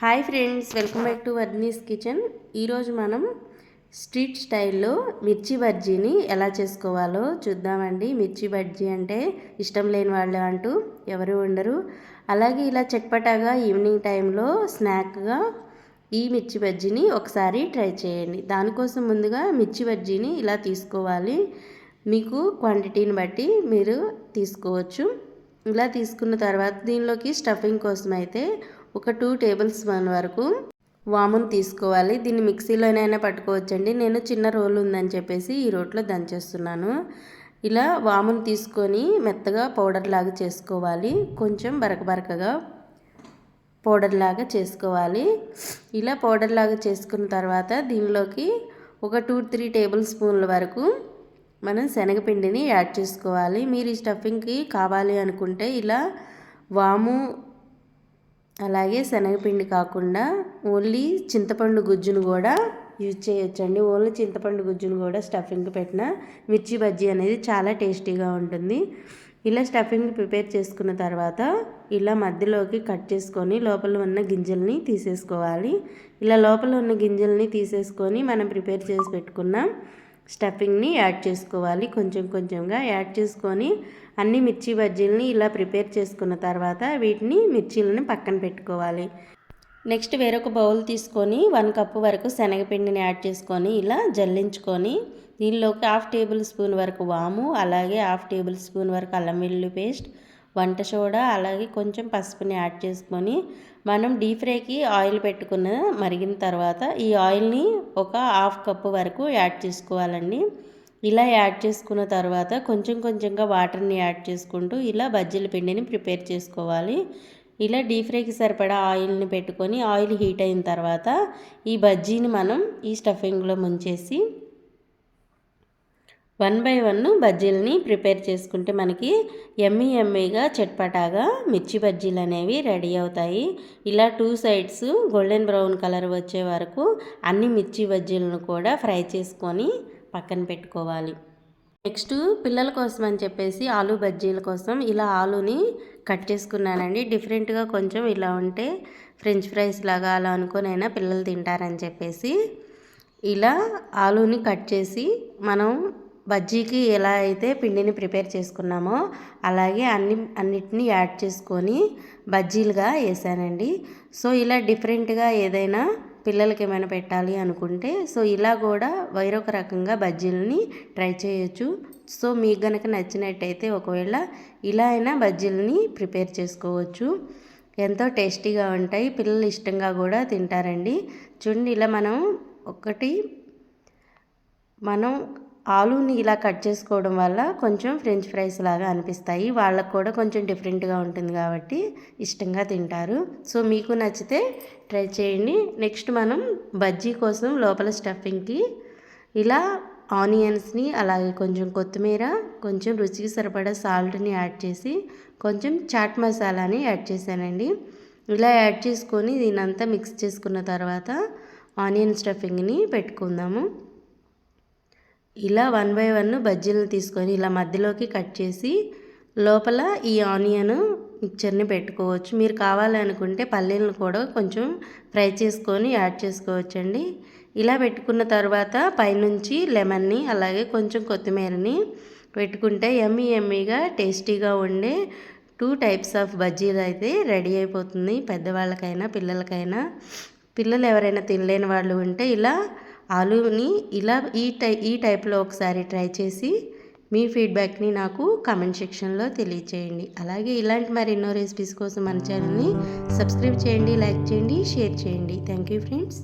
Hi friends welcome back to Varni's kitchen. ఈరోజు మనం street స్టైల్లో మిర్చి బజ్జీని ఎలా చేసుకోవాలో చూద్దామండి. మిర్చి బజ్జీ అంటే ఇష్టం లేని వాళ్ళు అంటూ ఎవరు ఉండరు. అలాగే ఇలా చట్పటాగా ఈవినింగ్ టైంలో స్నాక్గా ఈ మిర్చి బజ్జీని ఒకసారి ట్రై చేయండి. దానికోసం ముందుగా మిర్చి బజ్జీని ఇలా తీసుకోవాలి. మీకు క్వాంటిటీని బట్టి మీరు తీసుకోవచ్చు. ఇలా తీసుకున్న తర్వాత దీనిలోకి స్టఫింగ్ కోసం అయితే ఒక టూ టేబుల్ స్పూన్ వరకు వామును తీసుకోవాలి. దీన్ని మిక్సీలోనైనా పట్టుకోవచ్చండి. నేను చిన్న రోలు ఉందని చెప్పేసి ఈ రోట్లో దంచేస్తున్నాను. ఇలా వామును తీసుకొని మెత్తగా పౌడర్ లాగా చేసుకోవాలి. కొంచెం బరక బరకగా పౌడర్ లాగా చేసుకోవాలి. ఇలా పౌడర్ లాగా చేసుకున్న తర్వాత దీనిలోకి ఒక టూ త్రీ టేబుల్ స్పూన్ల వరకు మనం శనగపిండిని యాడ్ చేసుకోవాలి. మీరు ఈ స్టఫింగ్కి కావాలి అనుకుంటే ఇలా వాము అలాగే శనగపిండి కాకుండా ఓన్లీ చింతపండు గుజ్జును కూడా యూజ్ చేయొచ్చండి. ఓన్లీ చింతపండు గుజ్జును కూడా స్టఫింగ్కి పెట్టిన మిర్చి బజ్జీ అనేది చాలా టేస్టీగా ఉంటుంది. ఇలా స్టఫింగ్ ప్రిపేర్ చేసుకున్న తర్వాత ఇలా మధ్యలోకి కట్ చేసుకొని లోపల ఉన్న గింజల్ని తీసేసుకోవాలి. ఇలా లోపల ఉన్న గింజల్ని తీసేసుకొని మనం ప్రిపేర్ చేసి పెట్టుకున్న స్టఫింగ్ని యాడ్ చేసుకోవాలి. కొంచెం కొంచెంగా యాడ్ చేసుకొని అన్ని మిర్చి బజ్జీలని ఇలా ప్రిపేర్ చేసుకున్న తర్వాత వీటిని మిర్చీలను పక్కన పెట్టుకోవాలి. నెక్స్ట్ వేరొక బౌల్ తీసుకొని వన్ కప్పు వరకు శనగపిండిని యాడ్ చేసుకొని ఇలా జల్లించుకొని దీనిలోకి హాఫ్ టేబుల్ స్పూన్ వరకు వాము అలాగే హాఫ్ టేబుల్ స్పూన్ వరకు అల్లం వెల్లుల్లి పేస్ట్ వంట సోడా అలాగే కొంచెం పసుపుని యాడ్ చేసుకొని మనం డీప్ ఫ్రైకి ఆయిల్ పెట్టుకున్న మరిగిన తర్వాత ఈ ఆయిల్ని ఒక హాఫ్ కప్పు వరకు యాడ్ చేసుకోవాలండి. ఇలా యాడ్ చేసుకున్న తర్వాత కొంచెం కొంచెంగా వాటర్ని యాడ్ చేసుకుంటూ ఇలా బజ్జీల పిండిని ప్రిపేర్ చేసుకోవాలి. ఇలా డీప్ ఫ్రైకి సరిపడా ఆయిల్ని పెట్టుకొని ఆయిల్ హీట్ అయిన తర్వాత ఈ బజ్జీని మనం ఈ స్టఫింగ్లో ముంచేసి వన్ బై వన్ బజ్జీలని ప్రిపేర్ చేసుకుంటే మనకి ఎమ్మీ ఎమ్మీగా చట్పటాగా మిర్చి బజ్జీలు అనేవి రెడీ అవుతాయి. ఇలా two sides golden brown colour వచ్చే వరకు అన్ని మిర్చి బజ్జీలను కూడా ఫ్రై చేసుకొని పక్కన పెట్టుకోవాలి. నెక్స్ట్ పిల్లల కోసం అని చెప్పేసి ఆలు బజ్జీల కోసం ఇలా ఆలుని కట్ చేసుకున్నానండి. డిఫరెంట్గా కొంచెం ఇలా ఉంటే ఫ్రెంచ్ ఫ్రైస్ లాగా అలా అనుకునైనా పిల్లలు తింటారని చెప్పేసి ఇలా ఆలుని కట్ చేసి మనం బజ్జీకి ఎలా అయితే పిండిని ప్రిపేర్ చేసుకున్నామో అలాగే అన్ని అన్నిటినీ యాడ్ చేసుకొని బజ్జీలుగా వేసానండి. సో ఇలా డిఫరెంట్గా ఏదైనా పిల్లలకి ఏమైనా పెట్టాలి అనుకుంటే సో ఇలా కూడా వేరొక రకంగా బజ్జీలని ట్రై చేయొచ్చు. సో మీకు కనుక నచ్చినట్టయితే ఒకవేళ ఇలా అయినా బజ్జీలని ప్రిపేర్ చేసుకోవచ్చు. ఎంతో టేస్టీగా ఉంటాయి పిల్లలు ఇష్టంగా కూడా తింటారండి. చూడండి ఇలా మనం ఒకటి మనం ఆలూని ఇలా కట్ చేసుకోవడం వల్ల కొంచెం ఫ్రెంచ్ ఫ్రైస్ లాగా అనిపిస్తాయి. వాళ్ళకు కూడా కొంచెం డిఫరెంట్గా ఉంటుంది కాబట్టి ఇష్టంగా తింటారు. సో మీకు నచ్చితే ట్రై చేయండి. నెక్స్ట్ మనం బజ్జీ కోసం లోపల స్టఫింగ్కి ఇలా ఆనియన్స్ని అలాగే కొంచెం కొత్తిమీర కొంచెం రుచికి సరిపడా సాల్ట్ని యాడ్ చేసి కొంచెం చాట్ మసాలాని యాడ్ చేశానండి. ఇలా యాడ్ చేసుకొని దీనంతా మిక్స్ చేసుకున్న తర్వాత ఆనియన్ స్టఫింగ్ని పెట్టుకుందాము. ఇలా వన్ బై వన్ బజ్జీలను తీసుకొని ఇలా మధ్యలోకి కట్ చేసి లోపల ఈ ఆనియన్ మిక్చర్ని పెట్టుకోవచ్చు. మీరు కావాలనుకుంటే పల్లీలను కూడా కొంచెం ఫ్రై చేసుకొని యాడ్ చేసుకోవచ్చండి. ఇలా పెట్టుకున్న తర్వాత పైనుంచి లెమన్ని అలాగే కొంచెం కొత్తిమీరని పెట్టుకుంటే ఎమ్మీ ఎమ్మీగా టేస్టీగా ఉండే టూ టైప్స్ ఆఫ్ బజ్జీలు అయితే రెడీ అయిపోతుంది. పెద్దవాళ్ళకైనా పిల్లలకైనా. పిల్లలు ఎవరైనా తినలేని వాళ్ళు ఉంటే ఇలా ఆలూని ఇలా ఈ టై ఈ టైప్లో ఒకసారి ట్రై చేసి మీ ఫీడ్బ్యాక్ని నాకు కామెంట్ సెక్షన్లో తెలియచేయండి. అలాగే ఇలాంటి మరి ఎన్నో రెసిపీస్ కోసం మన ఛానల్ని సబ్స్క్రైబ్ చేయండి లైక్ చేయండి షేర్ చేయండి. Thank you friends.